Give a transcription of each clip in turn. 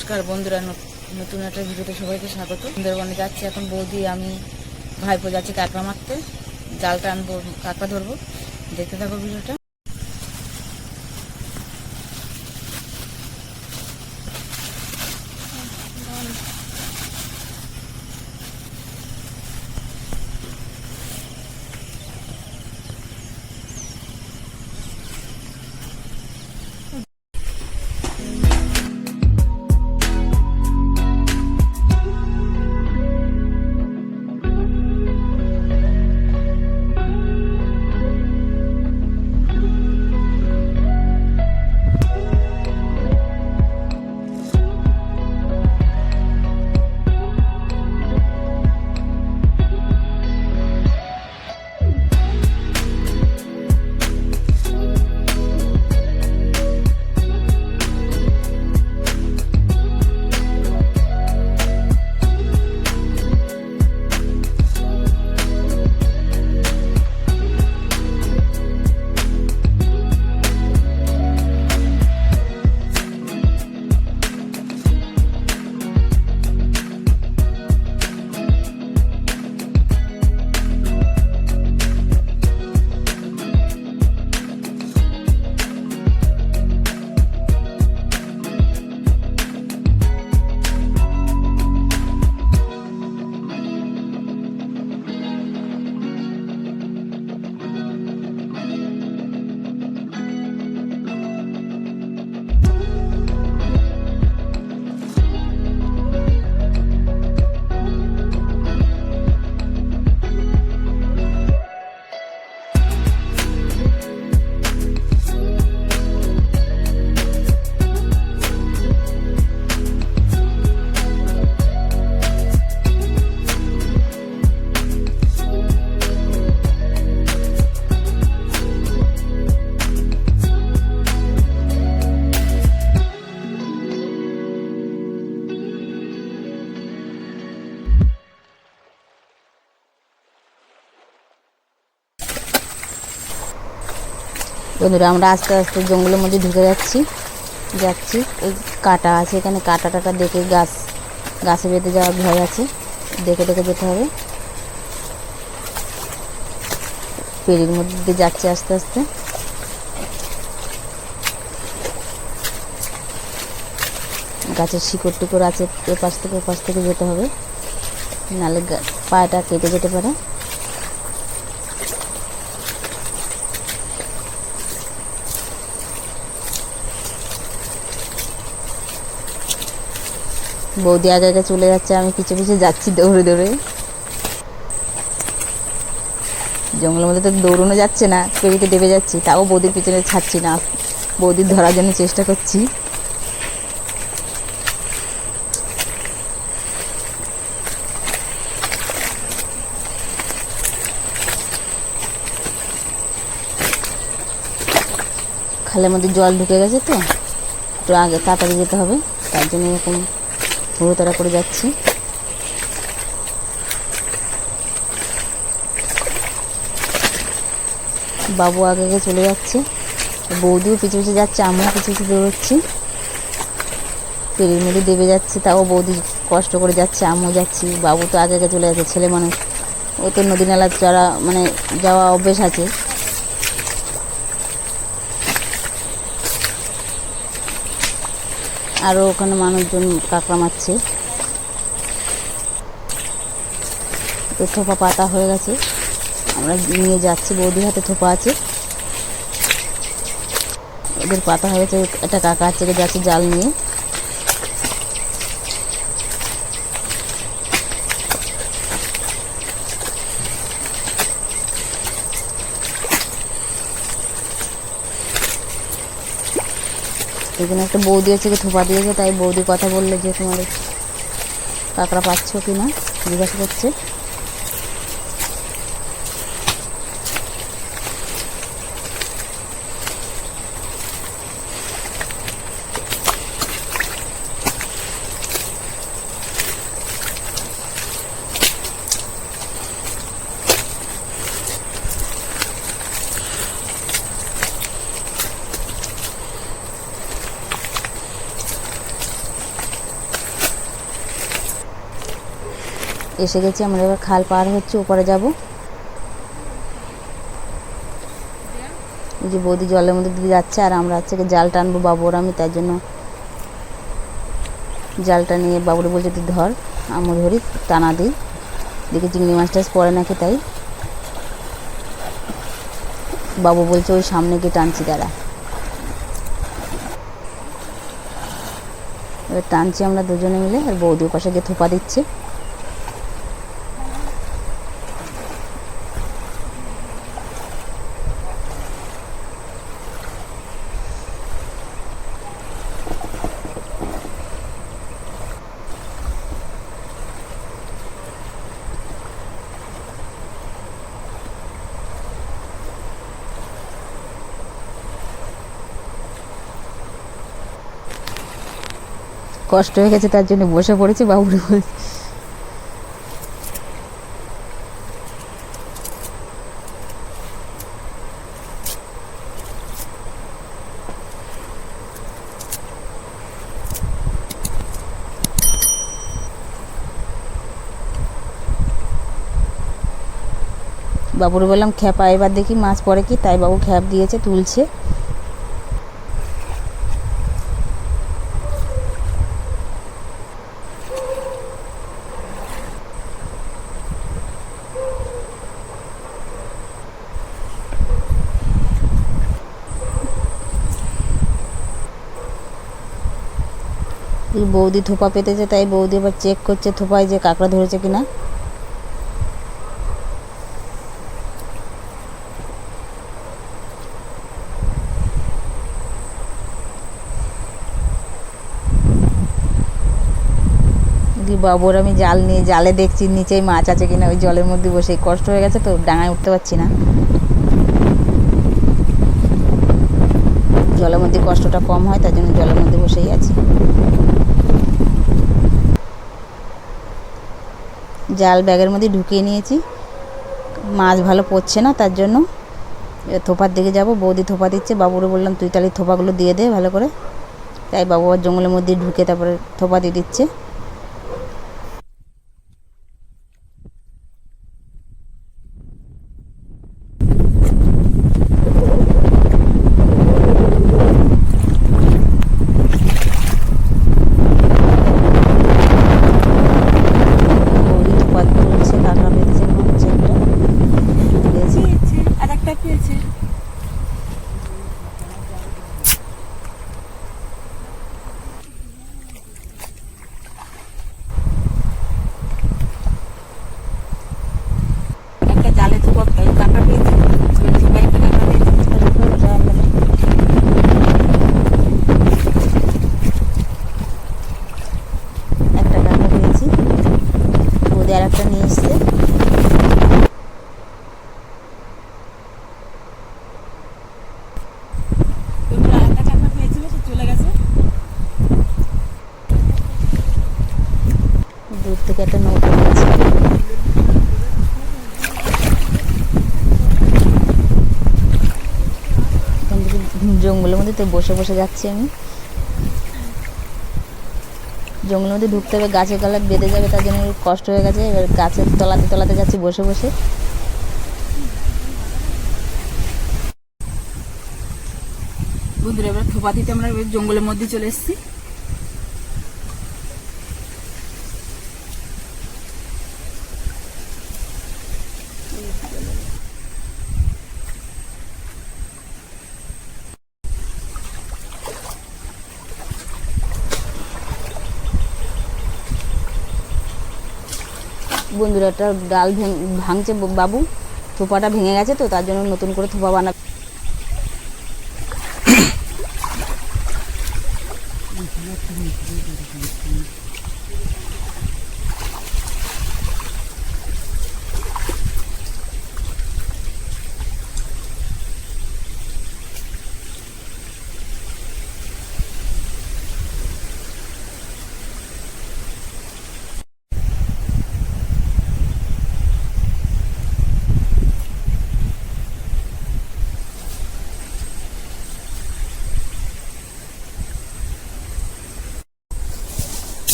নমস্কার বন্ধুরা নতুন একটা ভিডিওতে সবাইকে স্বাগত। সুন্দরবনে যাচ্ছি এখন বৌদি, আমি ভাইপো যাচ্ছি কাঁকড়া মারতে। জালটা আনব, কাঁকড়া ধরবো। দেখতে থাকো ভিডিওটা। বন্ধুরা, আমরা আস্তে আস্তে জঙ্গলের মধ্যে ঢুকে যাচ্ছি। যাচ্ছি। ওই কাটা আছে এখানে, কাটা টাটা দেখে গাছ, গাছে বেঁধে যাওয়ার ভয় আছে। দেখে দেখে যেতে হবে। পেড়ির মধ্যে দিয়ে যাচ্ছে আস্তে আস্তে। গাছের শিকড় টিকড় আছে, এপাশ থেকে ওপাশ থেকে যেতে হবে। নাহলে পাটা কেটে যেতে পারে। বৌদি আগে আগে চলে যাচ্ছে, আমি পিছে পিছে যাচ্ছি দৌড়ে দৌড়ে। জঙ্গলের মধ্যে তো দৌড়ানো যাচ্ছে না, পেরিতে ডেবে যাচ্ছি, তাও বৌদির পিছনে ছাড়ছি না। বৌদির ধরার জন্য চেষ্টা করছি। খালের মধ্যে জল ঢুকে গেছে তো, একটু আগে তাড়াতাড়ি যেতে হবে, তার জন্য এরকম হুড়োতাড়া করে যাচ্ছি। বাবু আগে আগে চলে যাচ্ছে। বৌদিও পিছু পিছু যাচ্ছে, আমিও পিছু পিছু দৌড়চ্ছি। পেরির মধ্যে দেবে যাচ্ছে, তাও বৌদি কষ্ট করে যাচ্ছে, আমিও যাচ্ছি। বাবু তো আগে আগে চলে যাচ্ছে ছেলে মানুষ। ও তো নদী নালা যারা মানে যাওয়া অভ্যেস আছে আরও ওখানে মানুষজন কাঁকড়া মারছে। তো থোপা পাতা হয়ে গেছে। আমরা নিয়ে যাচ্ছি, বৌদির হাতে থোপা আছে। ওদের পাতা হয়ে গেছে, একটা কাকা আছে যাচ্ছে জাল নিয়ে। এখানে একটা বৌদি আছে থোপা দিয়েছে, তাই বৌদি কথা বললে যে তোমাদের কাঁকড়া পাচ্ছ কি না জিজ্ঞাসা করছে। এসে গেছি, আমরা এবার খাল পার হচ্ছে, ওপারে যাব। যে বৌদি জলের মধ্যে দিয়ে যাচ্ছে, আর আমরা হচ্ছে জাল টানবো বাবুর আমি, তার জন্য জালটা নিয়ে বাবুরে বলছে, তুই ধর আমি ধরি, টানা দিই। দেখি চিংড়ি মাছ টাছ পড়ে নাকি তাই। বাবু বলছে, ওই সামনে গিয়ে টানছি তারা এবার টানছি আমরা দুজনে মিলে, আর বৌদি পাশে গিয়ে থোপা দিচ্ছে। কষ্ট হয়ে গেছে, তার জন্য বসে পড়েছি, বাবুরে বলছি বাবুরে বললাম, খ্যাপা, এবার দেখি মাছ পড়ে কি? তাই বাবু খ্যাপ দিয়েছে, তুলছে। বৌদি থোপা পেতেছে, তাই বৌদি আবার চেক করছে, থোপায় যে কাঁকড়া ধরেছে কিনা। বাবুর আমি জাল নিয়ে, জালে দেখছি নিচেই মাছ আছে কিনা, ওই জলের মধ্যে বসে কষ্ট হয়ে গেছে তো, ডাঙায় উঠতে পারছি না। জলের মধ্যে কষ্টটা কম হয়, তার জন্য জলের মধ্যে বসেই আছি। জাল ব্যাগের মধ্যে ঢুকিয়ে নিয়েছি। মাছ ভালো পড়ছে না, তার জন্য। থোপার দিকে যাব, বৌদি থোপা দিচ্ছে, বাবুরে বললাম, তুই তাহলে থোপাগুলো দিয়ে দে ভালো করে। তাই বাবু আর জঙ্গলের মধ্যে ঢুকে তারপরে থোপা দিয়ে দিচ্ছে বৌদি থোপা তুলছে কাঁকড়া পেতেছে মনে হচ্ছে একটা পেয়েছে। পেয়েছে আর একটা পেয়েছে একটা জালে তো কাঁকড়া পেয়েছে বলছি ভাই একটা কাঁকড়া পেয়েছে একটা কাঁকড়া পেয়েছি বৌদি আর একটা নিয়ে এসছে তোমরা আর একটা কাঁকড়া পেয়েছিল সে চলে গেছে দূর থেকে একটা নৌকা পেয়েছি এখান থেকে জঙ্গলের মধ্যে তো বসে বসে যাচ্ছি আমি। জঙ্গলের মধ্যে ঢুকতে হবে, গাছের গলা বেঁধে যাবে, তার জন্য কষ্ট হয়ে গেছে। এবার গাছের তলাতে তলাতে যাচ্ছি বসে বসে। বন্ধুরা এবার থোপা দিতে আমরা জঙ্গলের মধ্যে চলে এসেছি। বন্ধুরা, একটা ডাল ভেঙ ভাঙছে বাবু, থোপাটা ভেঙে গেছে তো, তার জন্য নতুন করে থোপা বানা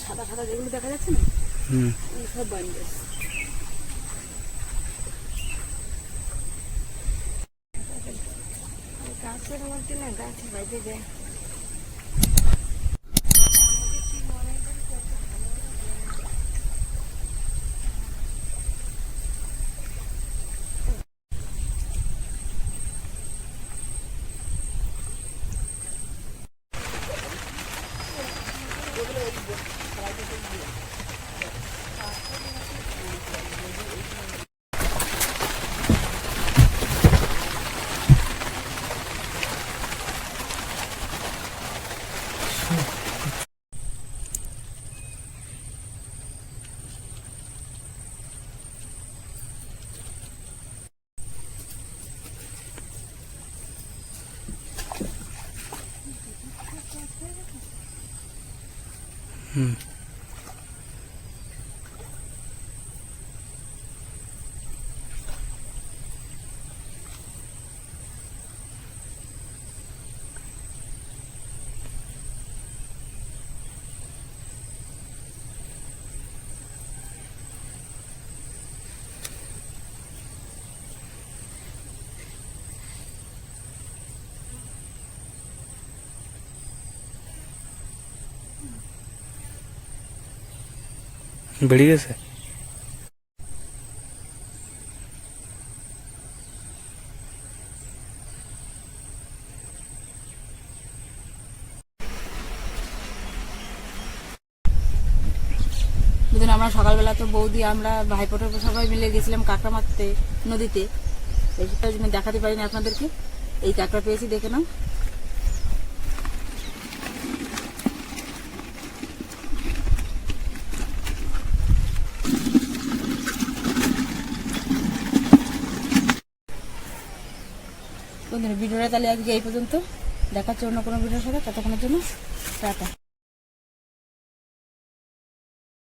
সাদা সাদা যেগুলো দেখা যাচ্ছে না হুম। সব বান গাছ গাছের মধ্যে না, গাছ বাইরে যায়। বেরিয়ে গেছে? দুদিন আমরা সকালবেলা তো বৌদি, আমরা ভাইপোটার সবাই মিলে গেছিলাম কাঁকড়া মারতে নদীতে। এইটার জন্য দেখাতে পারিনি আপনাদেরকে। এই কাঁকড়া পেয়েছি, দেখে নাও। বন্ধুরা তাহলে আজকে এই পর্যন্ত। দেখাচ্ছে অন্য কোনো ভিডিওর সাথে ততক্ষণের জন্য টাটা।